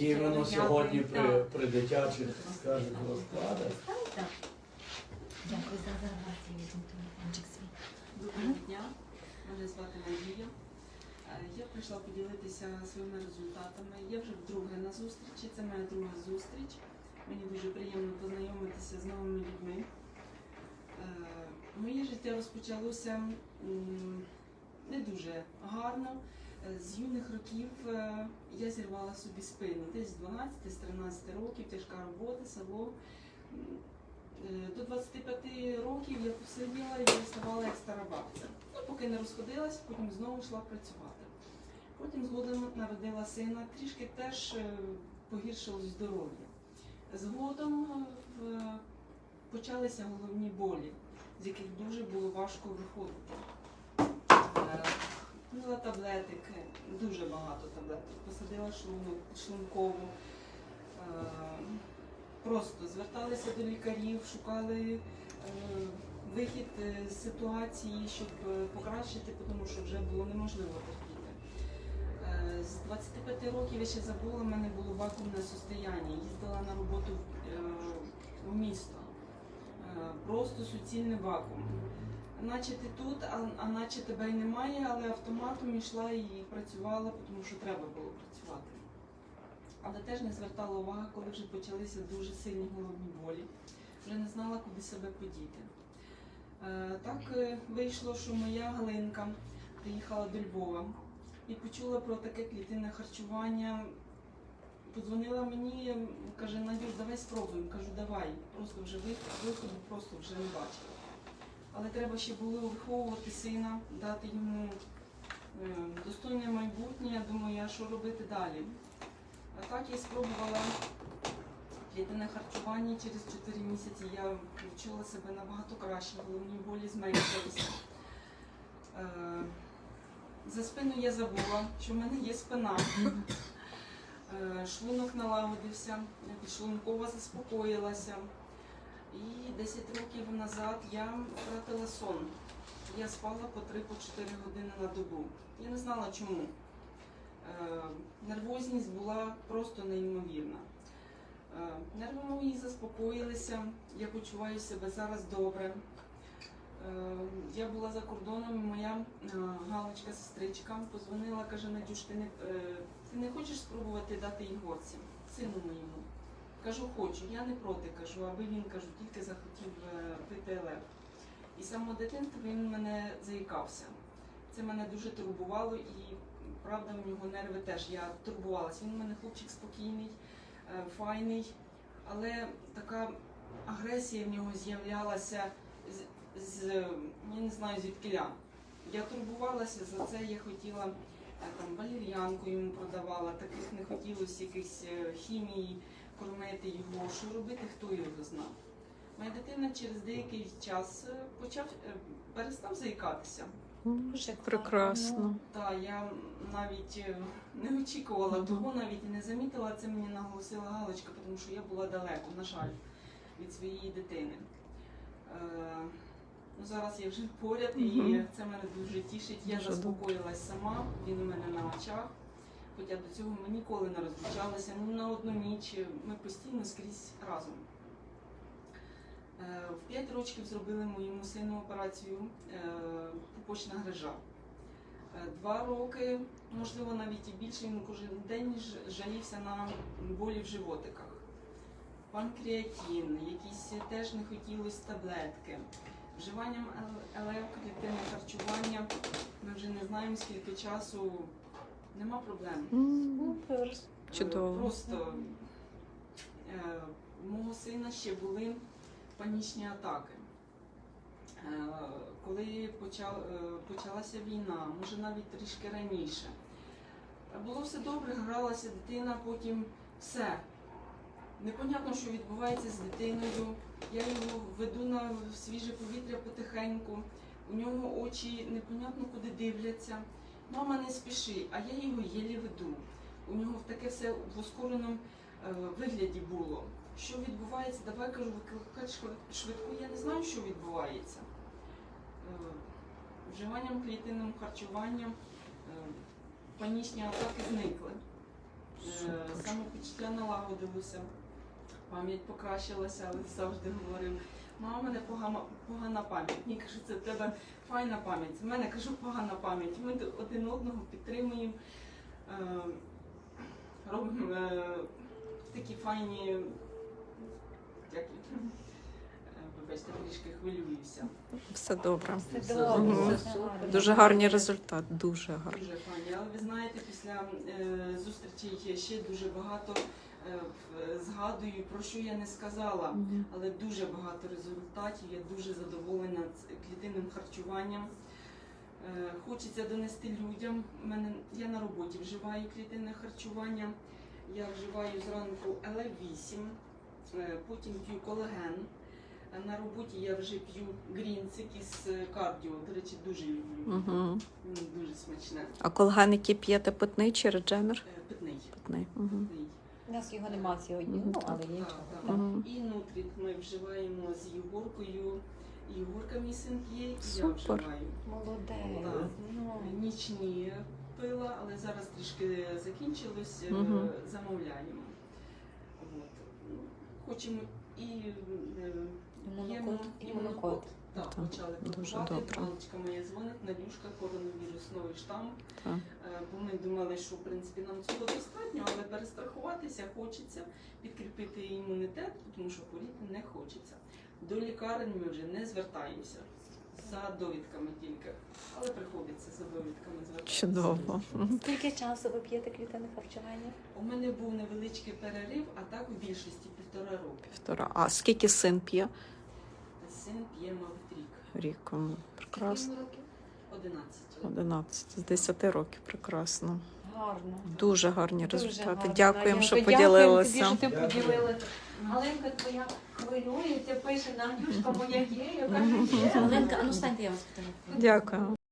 І дякую. сьогодні при, при дитячих скажуть розкладах. Дякую за реагацію. Візьму телефончик свій. Доброго дня, мене звати Надія. Е, Я прийшла поділитися своїми результатами. Я вже вдруге на зустрічі, це моя друга зустріч. Мені дуже приємно познайомитися з новими людьми. Е, Моє життя розпочалося не дуже гарно. З юних років е, я зірвала собі спину. Десь з 12 з 13 років, тяжка робота, село. Е, До 25 років я посиділа і ставала як стара бабця. Ну, поки не розходилась, потім знову йшла працювати. Потім згодом народила сина, трішки теж е, погіршилось здоров'я. Згодом почалися головні болі, з яких дуже було важко виходити. Е, Пила таблетики, дуже багато таблеток. Посадила шлункову. Е, Просто зверталися до лікарів, шукали е, вихід з ситуації, щоб е, покращити, тому що вже було неможливо терпіти. З 25 років я ще забула, в мене було вакуумне состояння. Їздила на роботу в, місто. Просто суцільний вакуум. Наче ти тут, а, а наче тебе й немає, але автоматом йшла і працювала, тому що треба було працювати але теж не звертала уваги, коли вже почалися дуже сильні головні болі. Вже не знала, куди себе подіти. Е, Так е, вийшло, що моя Галинка приїхала до Львова і почула про таке клітинне харчування. Подзвонила мені, каже, Надюш, давай спробуємо. Кажу, давай. Просто вже вих- виходу просто вже не бачила. Але треба ще було виховувати сина, дати йому е, достойне майбутнє. Я думаю, а що робити далі? А так я спробувала клітинне харчування. Через 4 місяці я відчула себе набагато краще, головні болі зменшилися. Е, За спину я забула, що в мене є спина. Е, Шлунок налагодився, підшлункова заспокоїлася. І 10 років назад я втратила сон. Я спала по 3-4 години на добу. Я не знала чому. Е, Нервозність була просто неймовірна. Е, Нерви мої заспокоїлися, я почуваю себе зараз добре. Е, Я була за кордоном, моя галочка, сестричка, позвонила, каже, Надюш, ти не, ти не хочеш спробувати дати Ігорці, сину моєму? Кажу, хочу, я не проти, кажу, аби він кажу, тільки захотів е, пити лев. І самого дитинства він мене заїкався. Це мене дуже турбувало і правда в нього нерви теж. Я турбувалася. Він у мене хлопчик спокійний, е, файний, але така агресія в нього з'являлася з, з я не знаю звідкиля. Я турбувалася за це, я хотіла е, там валір'янку йому продавала, таких не хотілося якихось хімії, кормити його. Що робити, хто його знав. Моя дитина через деякий час е, почав е, перестав заїкатися. Прекрасно. Так, я навіть е, не очікувала того, навіть і не замітила. Це мені наголосила Галочка, тому що я була далеко, на жаль, від своєї дитини. Е, ну, зараз я вже поряд, і це мене дуже тішить. Я заспокоїлась сама, він у мене на очах. Хоча до цього ми ніколи не розлучалися, ні на одну ніч. Ми постійно скрізь разом. Е, В 5 років зробили моєму сину операцію е, пупочна грижа. Е, Два роки, можливо, навіть і більше, він кожен день жалівся на болі в животиках. Панкреатин, якісь теж не хотілося таблетки. Вживанням клітинне харчування, ми вже не знаємо скільки часу, нема проблем. Супер. Е, Чудово. Просто е, у мого сина ще були панічні атаки. Е, Коли почав, е, почалася війна, може навіть трішки раніше. Е, Було все добре, гралася дитина, потім все. Непонятно, що відбувається з дитиною. Я його веду на свіже повітря потихеньку. У нього очі непонятно куди дивляться. Мама не спіши, а я його єлі веду. У нього таке все в ускореному е, вигляді було. Що відбувається? Давай кажу, викликати швид- швидку. Я не знаю, що відбувається. Е, Вживанням клітинним харчуванням е, панічні атаки зникли. Е, Самопочуття налагодилося, пам'ять покращилася, але завжди говорив, мама, в мене погана, погана пам'ять. Мені каже, це в тебе файна пам'ять. В мене кажу, погана пам'ять. Ми один одного підтримуємо, е, робимо е, такі файні. Як, е, вибачте, трішки хвилююся. Все добре. Все добре, все гарно. Дуже гарний результат, дуже гарний. Дуже файні. Але ви знаєте, після е, зустрічей я ще дуже багато згадую, про що я не сказала. Але дуже багато результатів. Я дуже задоволена клітинним харчуванням. Е, Хочеться донести людям. Мене я на роботі вживаю клітинне харчування. Я вживаю зранку ЛФ8, е, потім п'ю колаген. Е, На роботі я вже п'ю грінцик із е, кардіо. До речі, дуже люблю. М, Дуже смачне. А колган, який п'єте питний чи редженер? Е, Питний. Питний. Мгм. Питний. У нас його нема сьогодні, ну, але є Так. І нутрік ми вживаємо з Єгоркою. Єгорка мій син п'є, і я Супер. вживаю. Молодець. Так. Ну, Нічні пила, але зараз трішки закінчилось, е, Мгм. замовляємо. От. Ну, Хочемо і е, Імунокод. п'ємо Імунокод. Так, Так, почали дуже купувати. Паличка моя дзвонить, Надюшка, коронавірус, новий штам. Так. Е, Бо ми думали, що в принципі нам цього достатньо, але перестрахуватися хочеться, підкріпити імунітет, тому що хворіти не хочеться. До лікарень ми вже не звертаємося за довідками тільки, але приходиться за довідками звертатися. Чудово. Скільки часу ви п'єте клітинне харчування? У мене був невеличкий перерив, а так у більшості півтора року. Півтора. А скільки син п'є? Син п'є, мабуть, рік. Рік. Прекрасно. 11. 11 з 10 років. Прекрасно. Гарно. Дуже гарні Дуже результати. гарно. Дякуємо, що поділилися. що ти поділилася. Галинка твоя хвилюється, пише Надюшка моя є, я кажу, є. Мгм. Але Оленка, а ну станьте, я вас питаю. Дякую.